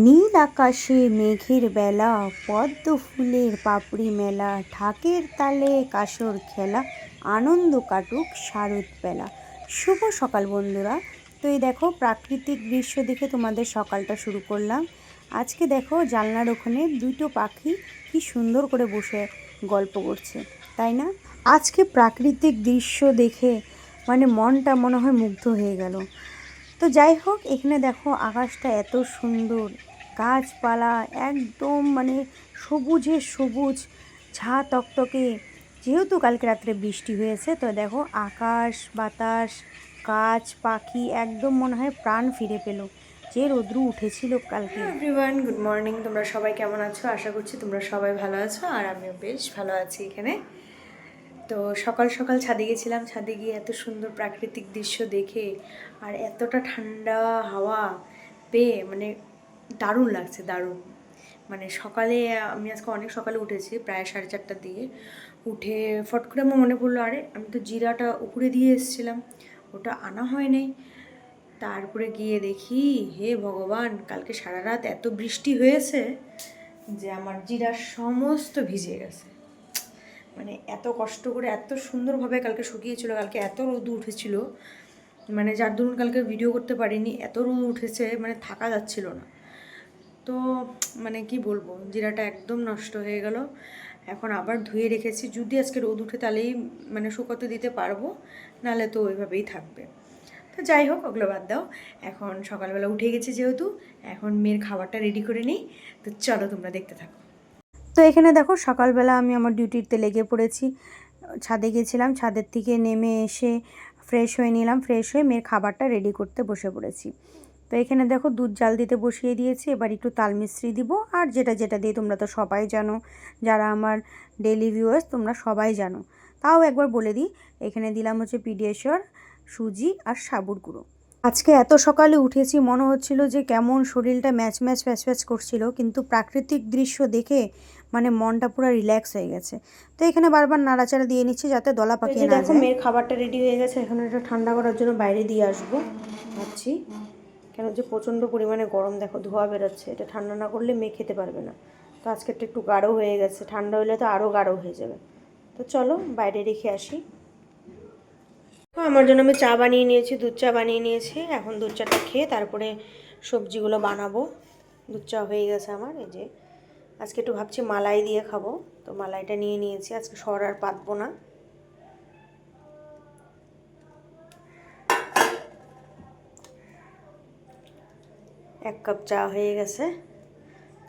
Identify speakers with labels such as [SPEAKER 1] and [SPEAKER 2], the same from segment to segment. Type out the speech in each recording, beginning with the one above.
[SPEAKER 1] নীল আকাশে মেঘের বেলা, পদ্ম ফুলের পাপড়ি মেলা, ঢাকের তালে কাসর খেলা, আনন্দ কাটুক শারদ বেলা। শুভ সকাল বন্ধুরা। তো এই দেখো, প্রাকৃতিক দৃশ্য দেখে তোমাদের সকালটা শুরু করলাম। আজকে দেখো, জানলার ওখানে দুটো পাখি কি সুন্দর করে বসে গল্প করছে, তাই না? আজকে প্রাকৃতিক দৃশ্য দেখে মানে মনটা মনে হয় মুগ্ধ হয়ে গেল। তো যাই হোক, এখানে দেখো আকাশটা এত সুন্দর। গাছপালা একদম মানে সবুজে সবুজ, ঝা তকতকে। যেহেতু কালকে রাত্রে বৃষ্টি হয়েছে, তো দেখো আকাশ, বাতাস, গাছ, পাখি একদম মনে হয় প্রাণ ফিরে পেল। যে রৌদ্র উঠেছিল কালকে।
[SPEAKER 2] এভরিওয়ান গুড মর্নিং তোমরা সবাই কেমন আছো? আশা করছি তোমরা সবাই ভালো আছো, আর আমিও বেশ ভালো আছি এখানে। তো সকাল সকাল ছাদে গেছিলাম। ছাদে গিয়ে এত সুন্দর প্রাকৃতিক দৃশ্য দেখে আর এতটা ঠান্ডা হাওয়া পেয়ে মানে দারুণ লাগছে, দারুণ। মানে সকালে, আমি আজকে অনেক সকালে উঠেছি, প্রায় সাড়ে চারটার দিকে। উঠে ফট করে আমার মনে পড়ল, আরে, আমি তো জিরাটা উপরে দিয়ে এসেছিলাম, ওটা আনা হয় নাই। তারপরে গিয়ে দেখি, হে ভগবান, কালকে সারা রাত এত বৃষ্টি হয়েছে যে আমার জিরা সমস্ত ভিজে গেছে। মানে এত কষ্ট করে এত সুন্দরভাবে কালকে শুকিয়েছিল, কালকে এত রোদ উঠেছিল। মানে যার দরুন কালকে ভিডিও করতে পারিনি, এত রোদ উঠেছে মানে থাকা যাচ্ছিল না। তো মানে কি বলব, জিরাটা একদম নষ্ট হয়ে গেল। এখন আবার ধুয়ে রেখেছি। যদি আজকে রোদ উঠে তাহলেই মানে শুকোতে দিতে পারব, নাহলে তো ওইভাবেই থাকবে। তো যাই হোক, ওগুলো বাদ দাও। এখন সকালবেলা উঠে গেছে যেহেতু, এখন মেয়ের খাবারটা রেডি করে নিই। তো চলো তোমরা দেখতে থাকো।
[SPEAKER 1] তো এখানে দেখো সকালবেলা আমি আমার ডিউটিতে লেগে পড়েছি। ছাদে গেছিলাম, ছাদের থেকে নেমে এসে ফ্রেশ হয়ে নিলাম ফ্রেশ হয়ে মেয়ের খাবারটা রেডি করতে বসে পড়েছি। তো এখানে দেখো দুধ জাল দিতে বসিয়ে দিয়েছি, এবার একটু তাল মিশ্রি দিব। আর যেটা যেটা দিয়ে তোমরা তো সবাই জানো, যারা আমার ডেলি ভিউয়ার্স তোমরা সবাই জানো। তাও একবার বলে দিই, এখানে দিলাম হচ্ছে পিডিয়াশর সুজি আর সাবুর গুঁড়ো। আজকে এত সকালে উঠেছি, মনে হচ্ছিল যে কেমন শরীরটা ম্যাচ ম্যাচ ফ্যাচ ফ্যাচ করছিল, কিন্তু প্রাকৃতিক দৃশ্য দেখে মানে মনটা পুরো রিল্যাক্স হয়ে গেছে। তো এখানে বারবার নাড়াচাড়া দিয়ে নিচ্ছি যাতে দলা পাকিয়ে না
[SPEAKER 2] দেখো মেয়ের খাবারটা রেডি হয়ে গেছে এখন এটা ঠান্ডা করার জন্য বাইরে দিয়ে আসব। ভাবছি কেন যে প্রচণ্ড পরিমাণে গরম দেখো ধোয়া বেরোচ্ছে। এটা ঠান্ডা না করলে মেয়ে খেতে পারবে না। তো আজকেরটা একটু গাঢ় হয়ে গেছে। ঠান্ডা হলে তো আরও গাঢ় হয়ে যাবে। তো চলো বাইরে রেখে আসি। তো আমার জন্য আমি চা বানিয়ে নিয়েছি দুধ চা বানিয়ে নিয়েছি। এখন দুধ চাটা খেয়ে তারপরে সবজিগুলো বানাবো। দুধ চা হয়ে গেছে আমার এই যে আজকে একটু ভাবছি মালাই দিয়ে খাব। তো মালাইটা নিয়ে নিয়েছি, আজকে সর আর পাতবো না। এক কাপ চা হয়ে গেছে।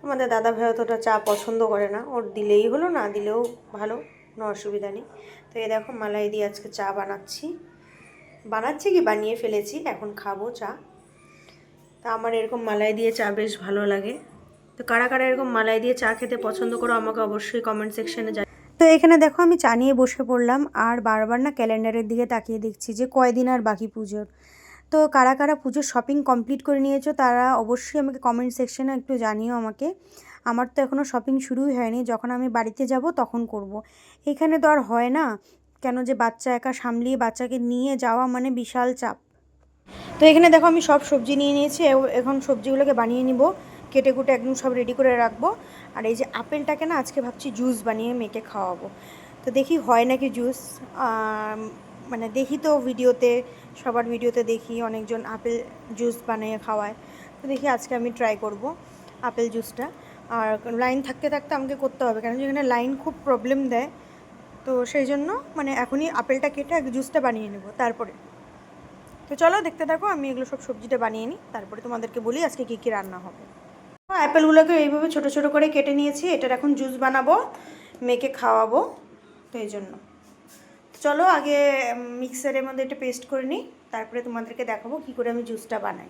[SPEAKER 2] আমাদের দাদা ভাই অতটা চা পছন্দ করে না, ওর দিলেই হলো না, দিলেও ভালো, কোনো অসুবিধা নেই। তো এই দেখো মালাই দিয়ে আজকে চা বানাচ্ছি। বানাচ্ছি কি? বানিয়ে ফেলেছি, এখন খাব চা। তা আমার এরকম মালাই দিয়ে চা বেশ ভালো লাগে। তো কারা কারা এরকম মালাই দিয়ে চা খেতে পছন্দ করো আমাকে অবশ্যই কমেন্ট সেকশনে জানাও
[SPEAKER 1] তো এখানে দেখো আমি চা নিয়ে বসে পড়লাম আর বারবার না ক্যালেন্ডারের দিকে তাকিয়ে দেখছি যে কয়দিন আর বাকি পুজোর। তো কারা কারা পুজোর শপিং কমপ্লিট করে নিয়েছো তারা অবশ্যই আমাকে কমেন্ট সেকশনে একটু জানিও আমাকে। আমার তো এখনও শপিং শুরুই হয়নি, যখন আমি বাড়িতে যাব তখন করব। এখানে তো আর হয় না, কেন যে বাচ্চা একা সামলিয়ে বাচ্চাকে নিয়ে যাওয়া মানে বিশাল চাপ। তো এখানে দেখো আমি সব সবজি নিয়ে নিয়েছি এখন সবজিগুলোকে বানিয়ে নিব। কেটে কুটে একদম সব রেডি করে রাখব। আর এই যে আপেলটাকে না আজকে ভাবছি জুস বানিয়ে মেয়েকে খাওয়াবো। তো দেখি হয় নাকি জুস মানে দেখি তো ভিডিওতে, সবার ভিডিওতে দেখি অনেকজন আপেল জুস বানিয়ে খাওয়ায়। তো দেখি আজকে আমি ট্রাই করব আপেল জুসটা আর লাইন থাকতে থাকতে আমাকে করতে হবে, কেন যেখানে লাইন খুব প্রবলেম দেয়। তো সেই জন্য মানে এখনই আপেলটা কেটে জুসটা বানিয়ে নেব তারপরে। তো চলো দেখতে থাকো, আমি এগুলো সব সবজিটা বানিয়ে নিই, তারপরে তোমাদেরকে বলি আজকে কী কী রান্না হবে। অ্যাপেলগুলোকে এইভাবে ছোট ছোট করে কেটে নিয়েছি। এটার এখন জুস বানাবো, মেয়েকে খাওয়াবো, তো এই জন্য। চলো আগে মিক্সারের মধ্যে এটা পেস্ট করে নিই, তারপরে তোমাদেরকে দেখাবো কী করে আমি জুসটা বানাই।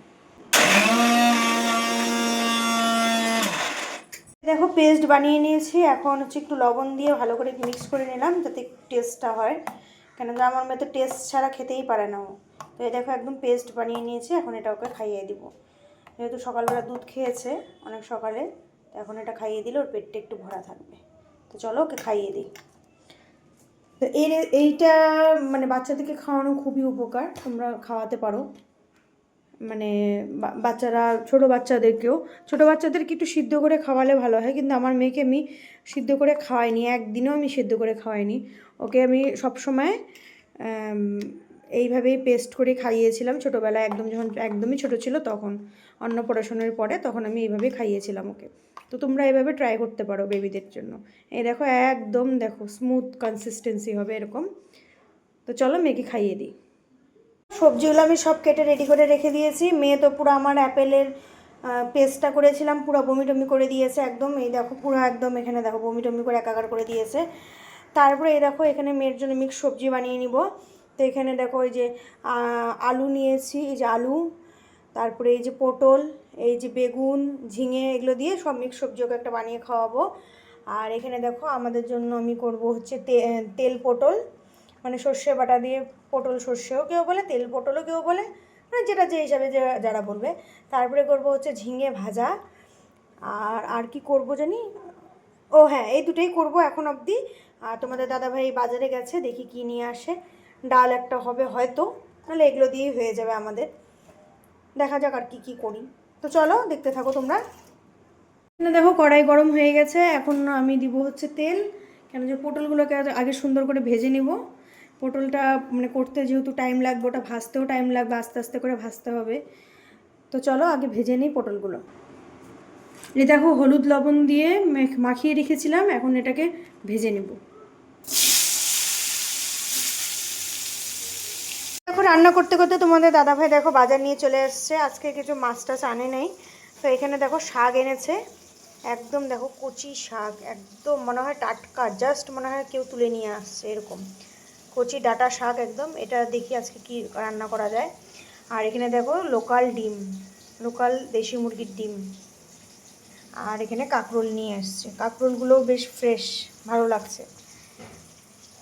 [SPEAKER 1] দেখো, পেস্ট বানিয়ে নিয়েছি। এখন হচ্ছে একটু লবণ দিয়ে ভালো করে মিক্স করে নিলাম, যাতে টেস্টটা হয়। কেন আমার মেয়ে তো টেস্ট ছাড়া খেতেই পারে না ও। তো এই দেখো, একদম পেস্ট বানিয়ে নিয়েছি। এখন এটা ওকে খাইয়ে দিব। যেহেতু সকালবেলা দুধ খেয়েছে অনেক সকালে এখন এটা খাইয়ে দিলে ওর পেটটা একটু ভরা থাকবে। তো চলো ওকে খাইয়ে দিই। তো এর এইটা মানে বাচ্চাদেরকে খাওয়ানো খুবই উপকার, তোমরা খাওয়াতে পারো।
[SPEAKER 2] মানে বাচ্চারা, ছোট বাচ্চাদেরকেও, ছোট বাচ্চাদেরকে একটু সিদ্ধ করে খাওয়ালে ভালো হয়, কিন্তু আমার মেয়েকে আমি সিদ্ধ করে খাওয়াইনি, একদিনও আমি সিদ্ধ করে খাওয়াইনি। ওকে আমি সবসময় এইভাবেই পেস্ট করে খাইয়েছিলাম। ছোটোবেলায় একদম যখন একদমই ছোট ছিল তখন অন্নপ্রাশনের পরে তখন আমি এইভাবেই খাইয়েছিলাম ওকে। তো তোমরা এভাবে ট্রাই করতে পারো বেবিদের জন্য। এই দেখো, একদম দেখো স্মুথ কনসিস্টেন্সি হবে এরকম। তো চলো মেয়েকে খাইয়ে দিই। সবজিগুলো আমি সব কেটে রেডি করে রেখে দিয়েছি। মেয়ে তো পুরো আমার অ্যাপেলের পেস্টটা করেছিলাম, পুরো বমি টমি করে দিয়েছে একদম। এই দেখো, পুরো একদম এখানে দেখো বমি টমি করে একাকার করে দিয়েছে। তারপরে এই দেখো, এখানে মেয়ের জন্য মিক্স সবজি বানিয়ে নিব। তো এখানে দেখো এই যে আলু নিয়েছি, এই যে আলু, তারপরে এই যে পটল, এই যে বেগুন, ঝিঙে, এগুলো দিয়ে সব মিক্স সবজি ওকে একটা বানিয়ে খাওয়াবো। আর এখানে দেখো আমাদের জন্য আমি করব হচ্ছে তেল পটল মানে সর্ষে বাটা দিয়ে পটল সর্ষেও কেউ বলে, তেল পটলও কেউ বলে মানে যেটা যে হিসাবে যে যারা বলবে। তারপরে করব হচ্ছে ঝিঙে ভাজা। আর আর কি করব জানি? ও হ্যাঁ এই দুটোই করব এখন অবধি। আর তোমাদের দাদাভাই বাজারে গেছে, দেখি কি নিয়ে আসে। ডাল একটা হবে হয়তো তাহলে এগুলো দিয়েই হয়ে যাবে আমাদের। দেখা যাক আর কি কি করি। তো চলো, দেখতে থাকো তোমরা। দেখো কড়াই গরম হয়ে গেছে, এখন আমি দিব হচ্ছে তেল। কেন যে পটলগুলোকে আগে- সুন্দর করে ভেজে নিব। পটলটা মানে করতে যেহেতু টাইম লাগবে, ওটা ভাজতেও টাইম লাগবে, আস্তে আস্তে করে ভাজতে হবে। তো চলো, আগে ভেজে নিই পটলগুলো। এই দেখো হলুদ লবণ দিয়ে মেখ- মাখিয়ে রেখেছিলাম, এখন এটাকে ভেজে নেব। রান্না করতে করতে তোমাদের দাদাভাই দেখো বাজার নিয়ে চলে এসছে। আজকে কিছু মাছ টাছ আনে নেই। তো এখানে দেখো শাক এনেছে। একদম দেখো কচি শাক, একদম মনে হয় টাটকা জাস্ট মনে হয় কেউ তুলে নিয়ে আসছে এরকম। কচি ডাটা শাক একদম, এটা দেখি আজকে কি রান্না করা যায়। আর এখানে দেখো লোকাল ডিম, লোকাল দেশি মুরগির ডিম। আর এখানে কাঁকরোল নিয়ে এসছে। কাঁকরোলগুলোও বেশ ফ্রেশ ভালো লাগছে।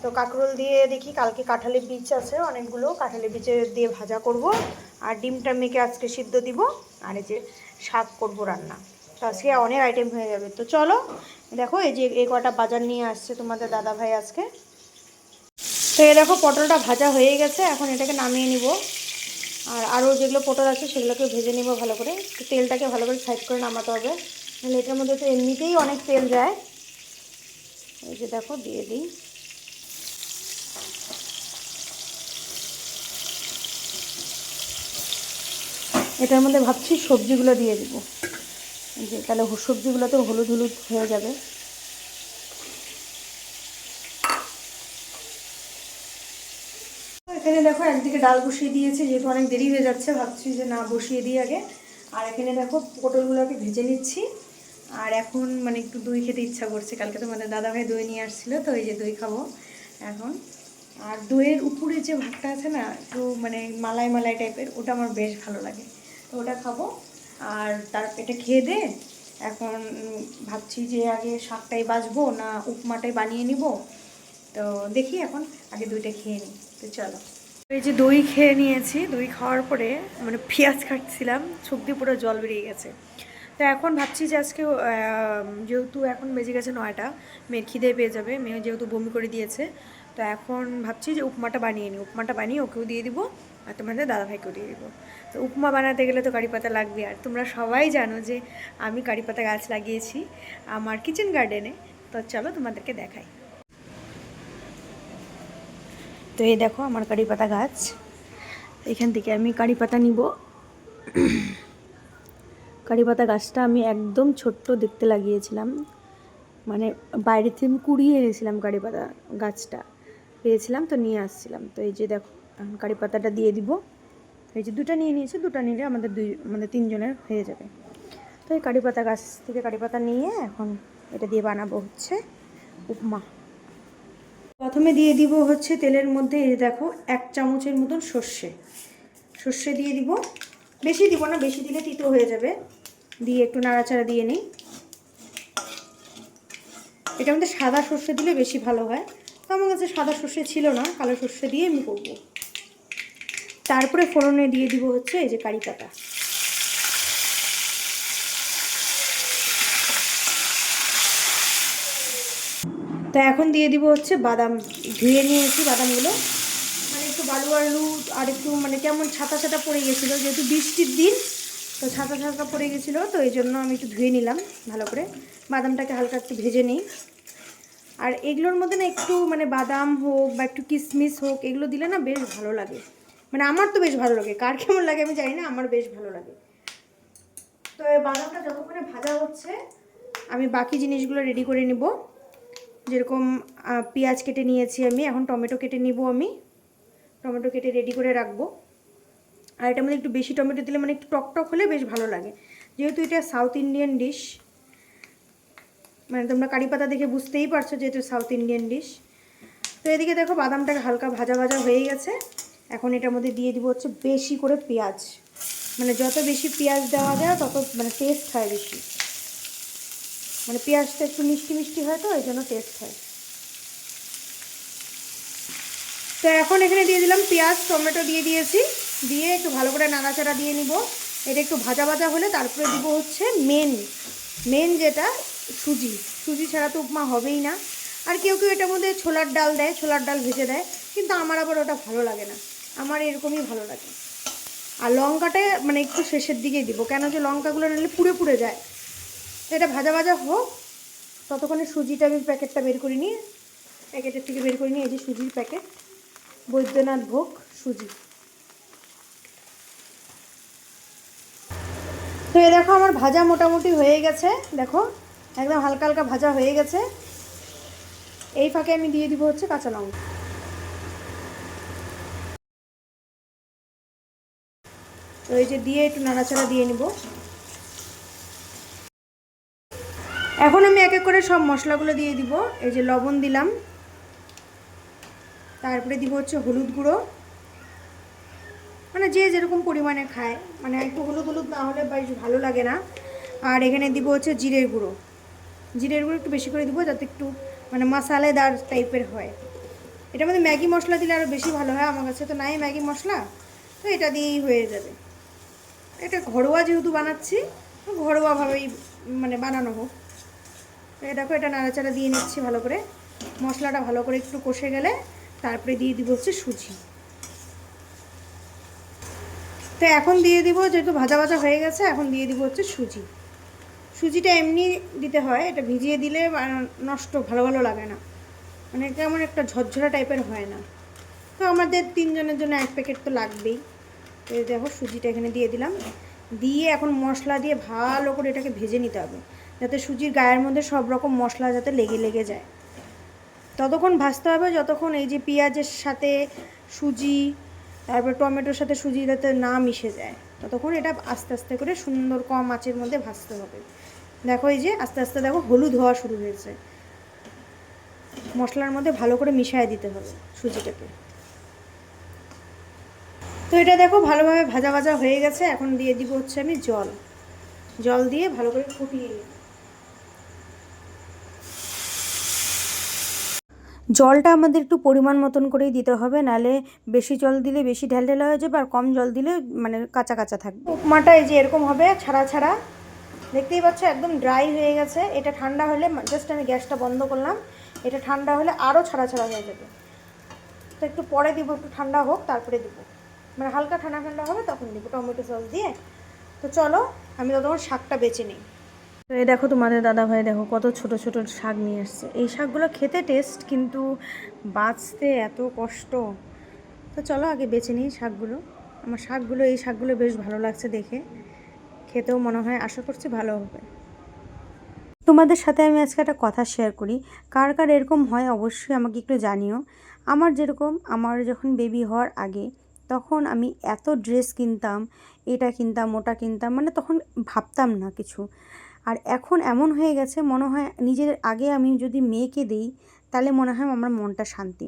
[SPEAKER 2] তো কাঁকরোল দিয়ে দেখি কালকে কাঁঠালের বীজ আছে, অনেকগুলো। কাঁঠালের বীজে দিয়ে ভাজা করব। আর ডিমটা মেখে আজকে সিদ্ধ দিব। আর এই যে শাক করব রান্না। তো আজকে অনেক আইটেম হয়ে যাবে। তো চলো, দেখো এই যে এই কটা বাজার নিয়ে আসছে তোমাদের দাদা ভাই আজকে। তো এই দেখো পটলটা ভাজা হয়ে গেছে, এখন এটাকে নামিয়ে নিব। আর আরও যেগুলো পটল আছে সেগুলোকে ভেজে নিব ভালো করে। তেলটাকে ভালো করে সাইড করে নামাতে হবে। এটার মধ্যে তো এমনিতেই অনেক তেল যায়। এই যে দেখো দিয়ে দিই। এটার মধ্যে ভাবছি সবজিগুলো দিয়ে দিব। যে তাহলে সবজিগুলোতে হলুদ হলুদ হয়ে যাবে। এখানে দেখো একদিকে ডাল বসিয়ে দিয়েছে, যেহেতু অনেক দেরি হয়ে যাচ্ছে, ভাবছি যে না বসিয়ে দিই আগে। আর এখানে দেখো পটলগুলোকে ভেজে নিচ্ছি। আর এখন মানে একটু দই খেতে ইচ্ছা করছে, কালকে তো মানে দাদাভাই দই নিয়ে আসছিল, তো এই যে দই খাব এখন। আর দইয়ের উপরে যে ভাতটা আছে না, একটু মানে মালাই মালাই টাইপের, ওটা আমার বেশ ভালো লাগে। তো ওটা খাব। আর তার এটা খেয়ে দে। এখন ভাবছি যে আগে শাকটাই বাছবো না উপমাটাই বানিয়ে নিব। তো দেখি এখন, আগে দইটা খেয়ে নিই। তো চলো। এই যে দই খেয়ে নিয়েছি, দই খাওয়ার পরে মানে পেঁয়াজ কাটছিলাম দিয়ে পুরো জল বেরিয়ে গেছে। তো এখন ভাবছি যে আজকে যেহেতু এখন বেজে গেছে নয়টা, মেয়ের খিদে পেয়ে যাবে। মেয়ে যেহেতু বমি করে দিয়েছে তো এখন ভাবছি যে উপমাটা বানিয়ে নিই। উপমাটা বানিয়ে ওকেও দিয়ে দিব আর তোমাদের দাদাভাইকেও দিয়ে দিব। তো উপমা বানাতে গেলে তো কারি পাতা লাগবে। আর তোমরা সবাই জানো যে আমি কারি পাতা গাছ লাগিয়েছি আমার কিচেন গার্ডেনে তো চলো তোমাদেরকে দেখাই। তো এই দেখো আমার কারি পাতা গাছ। এখান থেকে আমি কারি পাতা নিব। কারি পাতা গাছটা আমি একদম ছোট্ট দেখতে লাগিয়েছিলাম। মানে বাইরে থেকে আমি কুড়িয়ে এনেছিলাম কারি পাতা গাছটা। পেয়েছিলাম, তো নিয়ে আসছিলাম। তো এই যে দেখো এখন কারি পাতাটা দিয়ে দিব। এই যে দুটো নিয়ে নিয়েছি, দুটো নিলে আমাদের দুই, আমাদের তিনজনের হয়ে যাবে। তো এই কারি পাতা গাছ থেকে কারি পাতা নিয়ে এখন এটা দিয়ে বানাবো হচ্ছে উপমা। প্রথমে দিয়ে দিব হচ্ছে তেলের মধ্যে এই দেখো, এক চামচের মতন সর্ষে। সর্ষে দিয়ে দিব। বেশি দিব না, বেশি দিলে তিতো হয়ে যাবে। দিয়ে একটু নাড়াচাড়া দিয়ে নিই। এটা আমাদের সাদা সর্ষে দিলে বেশি ভালো হয়। আমার কাছে সাদা সর্ষে ছিল না, কালো সর্ষে দিয়ে আমি করব। তারপরে ফোড়নে দিয়ে দিব হচ্ছে এই যে কারি পাতা। তো এখন দিয়ে দিব হচ্ছে বাদাম, ধুয়ে নিয়েছি বাদামগুলো। মানে একটু বালু আলু আর একটু মানে কেমন ছাতা ছাতা পড়ে গেছিল, যেহেতু বৃষ্টির দিন, তো ছাতা ছাতা পড়ে গেছিল, তো এই জন্য আমি একটু ধুয়ে নিলাম ভালো করে। বাদামটাকে হালকা একটু ভেজে নিই। আর এগুলোর মধ্যে না একটু মানে বাদাম হোক বা একটু কিশমিশ হোক, এগুলো দিলে না বেশ ভালো লাগে। মানে আমার তো বেশ ভালো লাগে, কার কেমন লাগে আমি জানি না, আমার বেশ ভালো লাগে। তো বাদামটা যতক্ষণে ভাজা হচ্ছে, আমি বাকি জিনিসগুলো রেডি করে নিব। যেরকম পেঁয়াজ কেটে নিয়েছি আমি, এখন টমেটো কেটে নিব আমি। টমেটো কেটে রেডি করে রাখব। আর এটার মধ্যে একটু বেশি টমেটো দিলে মানে একটু টক টক হলে বেশ ভালো লাগে। যেহেতু এটা সাউথ ইন্ডিয়ান ডিশ মানে তোমরা কারি পাতা দেখে বুঝতেই পারছ যে এটা সাউথ ইন্ডিয়ান ডিশ। তো এদিকে দেখো বাদামটাকে হালকা ভাজা ভাজা হয়ে গেছে। এখন এটার মধ্যে দিয়ে দিব হচ্ছে বেশি করে পেঁয়াজ। মানে যত বেশি পেঁয়াজ দেওয়া যায়, তত মানে টেস্ট হয় বেশি। মানে পেঁয়াজটা একটু মিষ্টি মিষ্টি হয় তো এই জন্য টেস্ট হয়। তো এখন এখানে দিয়ে দিলাম পেঁয়াজ, টমেটো দিয়ে দিয়েছি। দিয়ে একটু ভালো করে নাড়াচাড়া দিয়ে নিব। এটা একটু ভাজা ভাজা হলে তারপরে দিব হচ্ছে মেন। মেন যেটা সুজি সুজি ছাড়া তো উপমা হবেই না। আর কেউ কেউ এটার মধ্যে ছোলার ডাল দেয়, ছোলার ডাল ভেজে দেয়, কিন্তু আমার আবার ওটা ভালো লাগে না। আমার এরকমই ভালো লাগে। আর লঙ্কাটা মানে একটু শেষের দিকেই দিব, কেন যে লঙ্কাগুলো নিলে পুড়ে পুড়ে যায়। এটা ভাজা ভাজা হোক, ততক্ষণে সুজিটা আমি প্যাকেটটা বের করে নিয়ে, প্যাকেটের থেকে বের করে নিয়ে এই যে সুজির প্যাকেট, বৈদ্যনাথ ভোগ সুজি। তো এ দেখো আমার ভাজা মোটামুটি হয়ে গেছে, দেখো। একদম হালকা হালকা ভাজা হয়ে গেছে। এই ফাঁকে আমি দিয়ে দিব হচ্ছে কাঁচা লঙ্কা। তো এই যে দিয়ে একটু নাড়াচাড়া দিয়ে নিব। এখন আমি এক এক করে সব মশলাগুলো দিয়ে দিব। এই যে লবণ দিলাম। তারপরে দিব হচ্ছে হলুদ গুঁড়ো। মানে যে যেরকম পরিমাণে খায়। মানে একটু হলুদ হলুদ না হলে বেশ ভালো লাগে না। আর এখানে দিব হচ্ছে জিরের গুঁড়ো। জিরের গুঁড়ো একটু বেশি করে দিব যাতে একটু মানে মশালেদার টাইপের হয়। এটার মধ্যে ম্যাগি মশলা দিলে আরও বেশি ভালো হয়, আমার কাছে তো নাই ম্যাগি মশলা, তো এটা দিয়েই হয়ে যাবে। এটা ঘরোয়া যেহেতু বানাচ্ছি ঘরোয়াভাবেই মানে বানানো হোক। দেখো, এটা নাড়াচাড়া দিয়ে নিচ্ছি ভালো করে। মশলাটা ভালো করে একটু কষে গেলে তারপরে দিয়ে দিব হচ্ছে সুজি। তো এখন দিয়ে দিব, যেহেতু ভাজা ভাজা হয়ে গেছে, এখন দিয়ে দিব হচ্ছে সুজি। সুজিটা এমনি দিতে হয়, এটা ভিজিয়ে দিলে নষ্ট, ভালো ভালো লাগে না। মানে কেমন একটা ঝরঝরা টাইপের হয় না। তো আমাদের তিনজনের জন্য এক প্যাকেট তো লাগবেই। তো দেখো, সুজিটা এখানে দিয়ে দিলাম। দিয়ে এখন মশলা দিয়ে ভালো করে এটাকে ভেজে নিতে হবে। যাতে সুজির গায়ের মধ্যে সব রকম মশলা যাতে লেগে লেগে যায়। ততক্ষণ ভাজতে হবে, যতক্ষণ এই যে পেঁয়াজের সাথে সুজি, তারপর টমেটোর সাথে সুজি যাতে না মিশে যায়, ততক্ষণ এটা আস্তে আস্তে করে সুন্দর কম আঁচের মধ্যে ভাজতে হবে। দেখো এই যে আস্তে আস্তে দেখো হলুদ হওয়া শুরু হয়েছে। মশলার মধ্যে ভালো করে মিশিয়ে দিতে হবে সুজিটাকে। তো এটা দেখো ভালোভাবে ভাজা ভাজা হয়ে গেছে। এখন দিয়ে দিব হচ্ছে আমি জল। জল দিয়ে ভালো করে ফুটিয়ে নিই জলটা আমাদের একটু পরিমাণ মতন করেই দিতে হবে, নালে বেশি জল দিলে বেশি ঢেল ঢেলা হয়ে যাবে আর কম জল দিলে মানে কাঁচা কাঁচা থাকবে। উপমাটা এই যে এরকম হবে, ছাড়া ছাড়া। দেখতেই পাচ্ছ, একদম ড্রাই হয়ে গেছে। এটা ঠান্ডা হলে জাস্ট আমি গ্যাসটা বন্ধ করলাম। এটা ঠান্ডা হলে আরও ছাড়া ছাড়া হয়ে যাবে। তো একটু পরে দিব, একটু ঠান্ডা হোক, তারপরে দিব। মানে হালকা ঠান্ডা ঠান্ডা হবে, তখন দিব টমেটো সস দিয়ে। তো চলো, আমি ততক্ষণ শাকটা বেছে নিই। তো এই দেখো তোমাদের দাদা ভাই, দেখো কত ছোট ছোট শাক নিয়ে আসছে। এই শাকগুলো খেতে টেস্ট কিন্তু বাঁচতে এত কষ্ট। তো চলো আগে বেছে নিই শাকগুলো। আমার শাকগুলো, এই শাকগুলো বেশ ভালো লাগছে দেখে। খেতেও মনে হয় আশা করছি ভালো হবে। তোমাদের সাথে আমি আজকে একটা কথা শেয়ার করি। কার কার এরকম হয় অবশ্যই আমাকে একটু জানিও। আমার যেরকম, আমার যখন বেবি হওয়ার আগে তখন আমি এত ড্রেস কিনতাম, এটা কিনতাম, ওটা কিনতাম মানে তখন ভাবতাম না কিছু। আর এখন এমন হয়ে গেছে, মনে হয় নিজের আগে আমি যদি মেয়েকে দিই, তাহলে মনে হয় আমার মনটা শান্তি।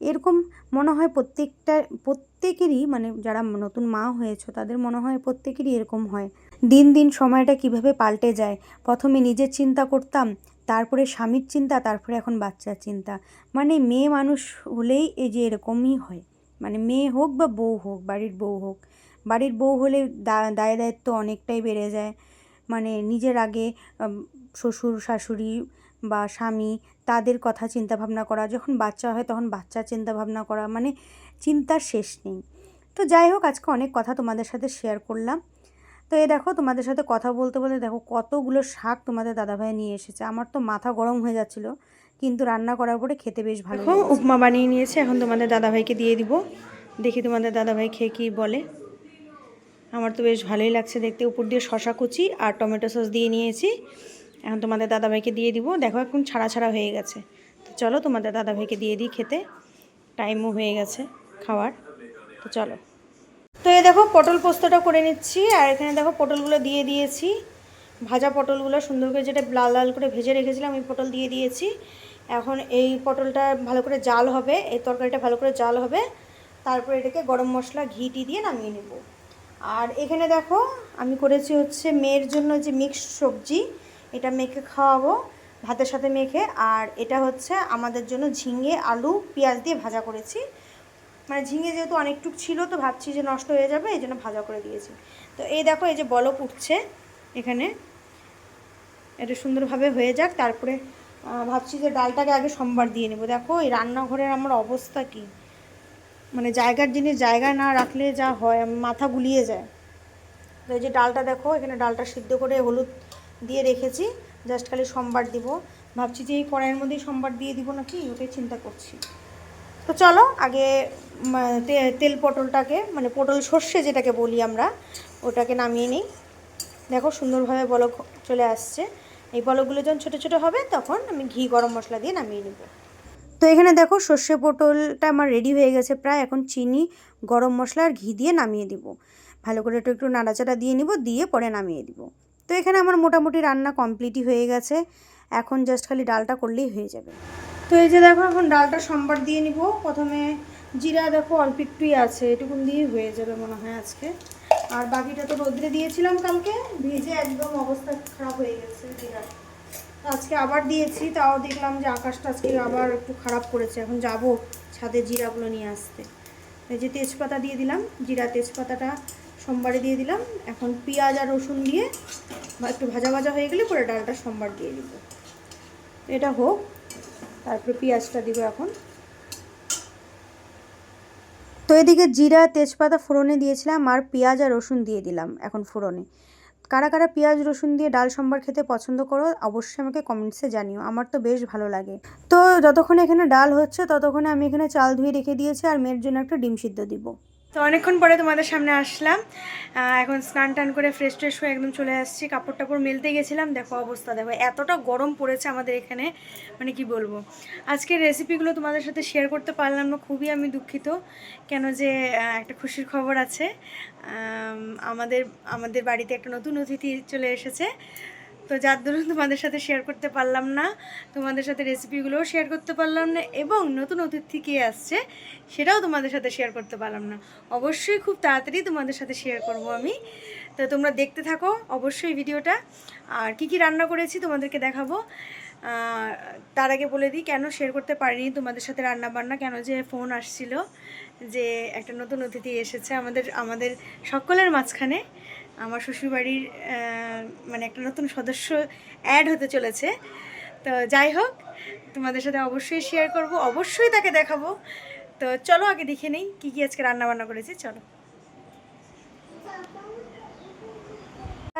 [SPEAKER 2] এরকম মনে হয় প্রত্যেকটা, প্রত্যেকেরই মানে যারা নতুন মা হয়েছে, তাদের মনে হয় প্রত্যেকেরই এরকম হয়। দিন দিন সময়টা কীভাবে পাল্টে যায়? প্রথমে নিজের চিন্তা করতাম, তারপরে স্বামীর চিন্তা, তারপরে এখন বাচ্চার চিন্তা। মানে মেয়ে মানুষ হলেই এই যে এরকমই হয়। মানে মেয়ে হোক বা বউ হোক, বাড়ির বউ হোক, বাড়ির বউ হলে দায় দায়িত্ব অনেকটাই বেড়ে যায়। মানে নিজের আগে শ্বশুর, শাশুড়ি
[SPEAKER 1] বা স্বামী, তাদের কথা চিন্তা ভাবনা করা, যখন বাচ্চা হয় তখন বাচ্চার চিন্তা ভাবনা করা মানে চিন্তার শেষ নেই। তো যাই হোক, আজকে অনেক কথা তোমাদের সাথে শেয়ার করলাম। তো এই দেখো তোমাদের সাথে কথা বলতে বলতে দেখো কতগুলো শাক তোমাদের দাদাভাই নিয়ে এসেছে। আমার তো মাথা গরম হয়ে যাচ্ছিল কিন্তু রান্না করার পরে খেতে বেশ ভালো
[SPEAKER 2] উপমা বানিয়ে নিয়েছে এখন তোমাদের দাদাভাইকে দিয়ে দিব। দেখি তোমাদের দাদাভাই খেয়ে কী বলে। আমার তো বেশ ভালোই লাগছে দেখতে। উপর দিয়ে শশা কুচি আর টমেটো সস দিয়ে নিয়েছি। এখন তোমাদের দাদাভাইকে দিয়ে দিব। দেখো এখন ছাড়া ছাড়া হয়ে গেছে। তো চলো তোমাদের দাদাভাইকে দিয়ে দিই খেতে। টাইমও হয়ে গেছে খাওয়ার। তো চলো। তো এ দেখো পটল পোস্তটা করে নিচ্ছি, আর এখানে দেখো পটলগুলো দিয়ে দিয়েছি। ভাজা পটলগুলো সুন্দর করে যেটা লাল লাল করে ভেজে রেখেছিলাম, ওই পটল দিয়ে দিয়েছি। এখন এই পটলটা ভালো করে জাল হবে, এই তরকারিটা ভালো করে জাল হবে। তারপর এটাকে গরম মশলা ঘি টি দিয়ে নামিয়ে নেব। আর এখানে দেখো আমি করেছি হচ্ছে মেয়ের জন্য যে মিক্সড সবজি, এটা মেখে খাওয়াবো ভাতের সাথে মেখে। আর এটা হচ্ছে আমাদের জন্য ঝিঙে, আলু, পেঁয়াজ দিয়ে ভাজা করেছি। মানে ঝিঙে যেহেতু অনেকটুক ছিল, তো ভাবছি যে নষ্ট হয়ে যাবে, এই জন্য ভাজা করে দিয়েছি। তো এই দেখো, এই যে বলক উঠছে এখানে। এটা সুন্দরভাবে হয়ে যাক, তারপরে ভাবছি যে ডালটাকে আগে সোমবার দিয়ে নেব। দেখো, এই রান্নাঘরের আমার অবস্থা কি? মানে জায়গার জিনিস জায়গা না রাখলে যা হয় মাথা গুলিয়ে যায়। তো এই যে ডালটা দেখো, এখানে ডালটা সিদ্ধ করে হলুদ দিয়ে রেখেছি, জাস্ট খালি সোমবার দিব। ভাবছি যে এই কড়াইয়ের মধ্যেই সোমবার দিয়ে দিব নাকি? ওটাই চিন্তা করছি। তো চলো, আগে তেল পটলটাকে মানে পটল সর্ষে যেটাকে বলি আমরা, ওটাকে নামিয়ে নিই। দেখো সুন্দরভাবে বলক চলে আসছে। এই বলকগুলো যখন ছোটো ছোটো হবে, তখন আমি ঘি গরম মশলা দিয়ে নামিয়ে নেব।
[SPEAKER 1] তো এখানে দেখো সর্ষে পটলটা আমার রেডি হয়ে গেছে প্রায়। এখন চিনি, গরম মশলা আর ঘি দিয়ে নামিয়ে দিব। ভালো করে একটু একটু নাড়াচাড়া দিয়ে নিব, দিয়ে পরে নামিয়ে দিব। তো এখানে আমার মোটামুটি রান্না কমপ্লিটই হয়ে গেছে। এখন জাস্ট খালি ডালটা করলেই হয়ে যাবে।
[SPEAKER 2] তো এই যে দেখো, এখন ডালটা সম্বার দিয়ে নিব। প্রথমে জিরা দেখো, অল্প একটুই আছে, এটুকুন দিয়ে হয়ে যাবে মনে হয় আজকে। আর বাকিটা তো রোদ্রে দিয়েছিলাম কালকে, ভিজে একদম অবস্থা খারাপ হয়ে গেছে জিরা আজকে আবার দিয়েছি, তাও দেখলাম যে আকাশটা আজকে আবার একটু খারাপ করেছে। এখন যাব ছাদে জিরাগুলো নিয়ে আসতে। এই যে তেজপাতা দিয়ে দিলাম, জিরা তেজপাতাটা সোমবারে দিয়ে দিলাম। এখন পেঁয়াজ আর রসুন দিয়ে একটু ভাজা ভাজা হয়ে গেলে পরে ডালটা সোমবার দিয়ে দিব। এটা হোক, তারপরে পেঁয়াজটা দিব এখন।
[SPEAKER 1] তো এদিকে জিরা, তেজপাতা, ফোড়নে দিয়েছিলাম আর পেঁয়াজ আর রসুন দিয়ে দিলাম এখন ফোড়নে। কারা কারা পেঁয়াজ, রসুন দিয়ে ডাল, সম্বার খেতে পছন্দ করো, অবশ্যই আমাকে কমেন্টসে জানিও। আমার তো বেশ ভালো লাগে। তো যতক্ষণ এখানে ডাল হচ্ছে, ততক্ষণে আমি এখানে চাল ধুয়ে রেখে দিয়েছি আর মেয়ের জন্য একটা ডিম সিদ্ধ দিব।
[SPEAKER 2] তো অনেকক্ষণ পরে তোমাদের সামনে আসলাম। এখন স্নান টান করে ফ্রেশ ট্রেশ হয়ে একদম চলে আসছি। কাপড় টাপড় মেলতে গেছিলাম। দেখো অবস্থা, দেখো এতটা গরম পড়েছে আমাদের এখানে। মানে কি বলব? আজকের রেসিপিগুলো তোমাদের সাথে শেয়ার করতে পারলাম না, খুবই আমি দুঃখিত। কেন যে একটা খুশির খবর আছে। আমাদের আমাদের বাড়িতে একটা নতুন অতিথি চলে এসেছে। তো যার দরুন তোমাদের সাথে শেয়ার করতে পারলাম না, তোমাদের সাথে রেসিপিগুলোও শেয়ার করতে পারলাম না এবং নতুন অতিথি কে আসছে সেটাও তোমাদের সাথে শেয়ার করতে পারলাম না। অবশ্যই খুব তাড়াতাড়ি তোমাদের সাথে শেয়ার করব আমি। তো তোমরা দেখতে থাকো অবশ্যই ভিডিওটা আর কি কি রান্না করেছি তোমাদেরকে দেখাবো। তার আগে বলে দিই, কেন শেয়ার করতে পারিনি তোমাদের সাথে রান্না বান্না কেন যে ফোন আসছিল যে একটা নতুন অতিথি এসেছে আমাদের আমাদের সকলের মাঝখানে। আমার শ্বশুরবাড়ির মানে একটা নতুন সদস্য অ্যাড হতে চলেছে। তো যাই হোক, তোমাদের সাথে অবশ্যই শেয়ার করব, অবশ্যই তাকে দেখাবো। তো চলো আগে দেখে নেই কী কী আজকে রান্না বান্না করেছি, চলো।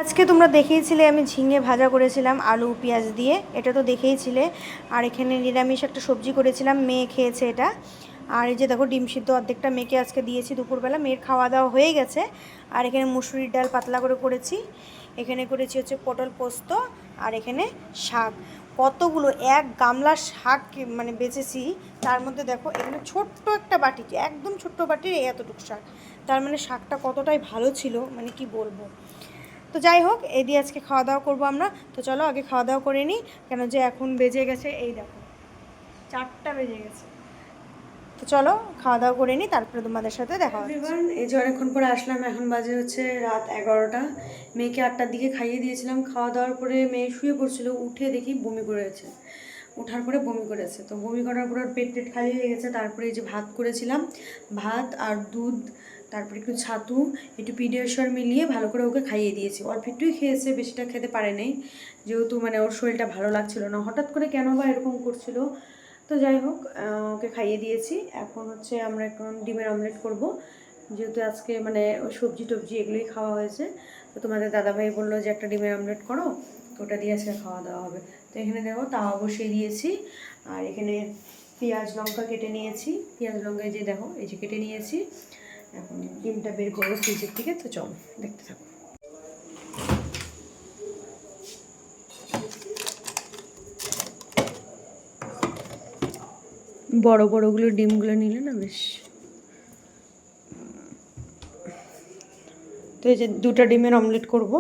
[SPEAKER 2] আজকে তোমরা দেখেইছিলে আমি ঝিঙে ভাজা করেছিলাম, আলু, পেঁয়াজ দিয়ে। এটা তো দেখেইছিলে। আর এখানে নিরামিষ একটা সবজি করেছিলাম, মেয়ে খেয়েছে এটা। আর এই যে দেখো ডিম সিদ্ধ অর্ধেকটা মেয়েকে আজকে দিয়েছি দুপুরবেলা, মেয়ের খাওয়া দাওয়া হয়ে গেছে। আর এখানে মুসুরির ডাল পাতলা করে করেছি। এখানে করেছি হচ্ছে পটল পোস্ত আর এখানে শাক। কতগুলো এক গামলা শাক মানে বেচেছি। তার মধ্যে দেখো এখানে ছোট্ট একটা বাটি, একদম ছোট্ট বাটির এই এতটুকু শাক। তার মানে শাকটা কতটাই ভালো ছিল মানে কি বলব। তো যাই হোক, এই দিয়ে আজকে খাওয়া দাওয়া করব আমরা। তো চলো আগে খাওয়া দাওয়া করে নিই। কেন যে এখন বেজে গেছে, এই দেখো। চারটা বেজে গেছে। তো চলো, খাওয়া দাওয়া করে নিই তারপরে তোমাদের সাথে দেখা এই যে অনেকক্ষণ পরে আসলাম, এখন বাজে হচ্ছে রাত এগারোটা। মেয়েকে আটটার দিকে খাইয়ে দিয়েছিলাম, খাওয়া দাওয়ার পরে মেয়ে শুয়ে পড়ছিল, উঠে দেখি বমি করেছে। ওঠার পরে বমি করেছে, তো বমি করার পর পেট টেট খালি হয়ে গেছে, তারপরে এই যে ভাত করেছিলাম, ভাত আর দুধ, তারপরে একটু ছাতু, একটু পিডিয়াশর মিলিয়ে ভালো করে ওকে খাইয়ে দিয়েছি। অল্প একটুই খেয়েছে, বেশিটা খেতে পারে নাই যেহেতু মানে ওর শরীরটা ভালো লাগছিল না। হঠাৎ করে কেন বা এরকম করছিল তো যাই হোক ওকে খাইয়ে দিয়েছি। এখন হচ্ছে আমরা এখন ডিমের অমলেট করব। যেহেতু আজকে মানে সবজি টবজি এগুলোই খাওয়া হয়েছে, তো তোমাদের দাদাভাই বলল যে, একটা ডিমের অমলেট করো, তো ওটা দিয়ে আজকে খাওয়া দাওয়া হবে। তো এখানে দেখো তাওয়া বসিয়ে দিয়েছি। আর এখানে পেঁয়াজ লঙ্কা কেটে নিয়েছি। পেঁয়াজ লঙ্কা যে দেখো, এই যে কেটে নিয়েছি। এখন ডিমটা বের করব ফ্রিজের থেকে, তো চল, দেখতে থাকো। বড় বড়গুলো ডিমগুলো নিলে না বেশ। তো এই যে দুটা ডিমের অমলেট করব।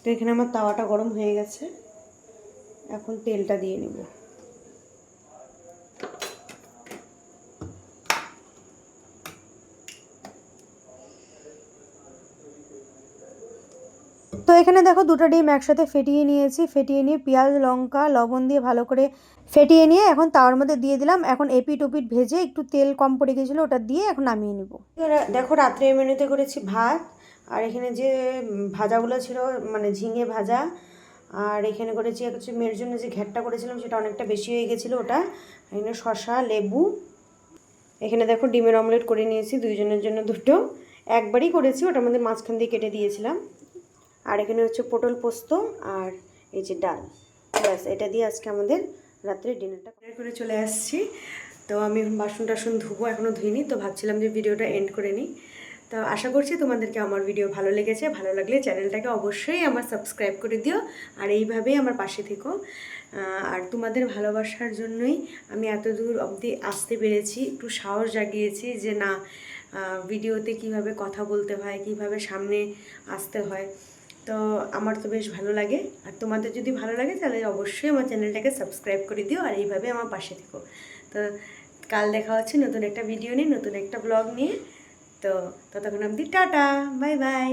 [SPEAKER 2] তো এখানে আমার তাওয়াটা গরম হয়ে গেছে। এখন তেলটা দিয়ে নেব।
[SPEAKER 1] এখানে দেখো দুটো ডিম একসাথে ফেটিয়ে নিয়েছি, ফেটিয়ে নিয়ে পেঁয়াজ, লঙ্কা, লবণ দিয়ে ভালো করে ফেটিয়ে নিয়ে এখন তাওয়ার মধ্যে দিয়ে দিলাম। এখন এপিট ওপিট ভেজে একটু তেল কম পড়ে গেছিল ওটা দিয়ে এখন নামিয়ে নিব।
[SPEAKER 2] দেখো রাত্রে মেনুতে করেছি ভাত, আর এখানে যে ভাজাগুলো ছিল মানে ঝিঙে ভাজা, আর এখানে করেছি হচ্ছে মেয়ের জন্য যে ঘ্যাটটা করেছিলাম, সেটা অনেকটা বেশি হয়ে গেছিল ওটা। এখানে শশা লেবু, এখানে দেখো ডিমের অমলেট করে নিয়েছি, দুইজনের জন্য দুটো। একবারই করেছি, ওটার মধ্যে মাঝখান দিয়ে কেটে দিয়েছিলাম। আর এখানে হচ্ছে পটল পোস্ত আর এই যে ডাল। ব্যাস, এটা দিয়ে আজকে আমাদের রাত্রে ডিনারটা করে চলে আসছি। তো আমি বাসন টাসন ধুবো এখনও ধুইনি, তো ভাবছিলাম যে ভিডিওটা এন্ড করে নিই। তো আশা করছি তোমাদেরকে আমার ভিডিও ভালো লেগেছে। ভালো লাগলে চ্যানেলটাকে অবশ্যই আমার সাবস্ক্রাইব করে দিও। আর এইভাবেই আমার পাশে থেকো। আর তোমাদের ভালোবাসার জন্যই আমি এত দূর অবধি আসতে পেরেছি, একটু সাহস জাগিয়েছি যে না ভিডিওতে কীভাবে কথা বলতে হয়, কীভাবে সামনে আসতে হয়। তো আমার তো বেশ ভালো লাগে। আর তোমাদের যদি ভালো লাগে তাহলে অবশ্যই আমার চ্যানেলটাকে সাবস্ক্রাইব করে দিও আর এইভাবে আমার পাশে থেকো। তো কাল দেখা হচ্ছে নতুন একটা ভিডিও নিয়ে, নতুন একটা ব্লগ নিয়ে। তো ততক্ষণ অবধি টাটা, বাই বাই।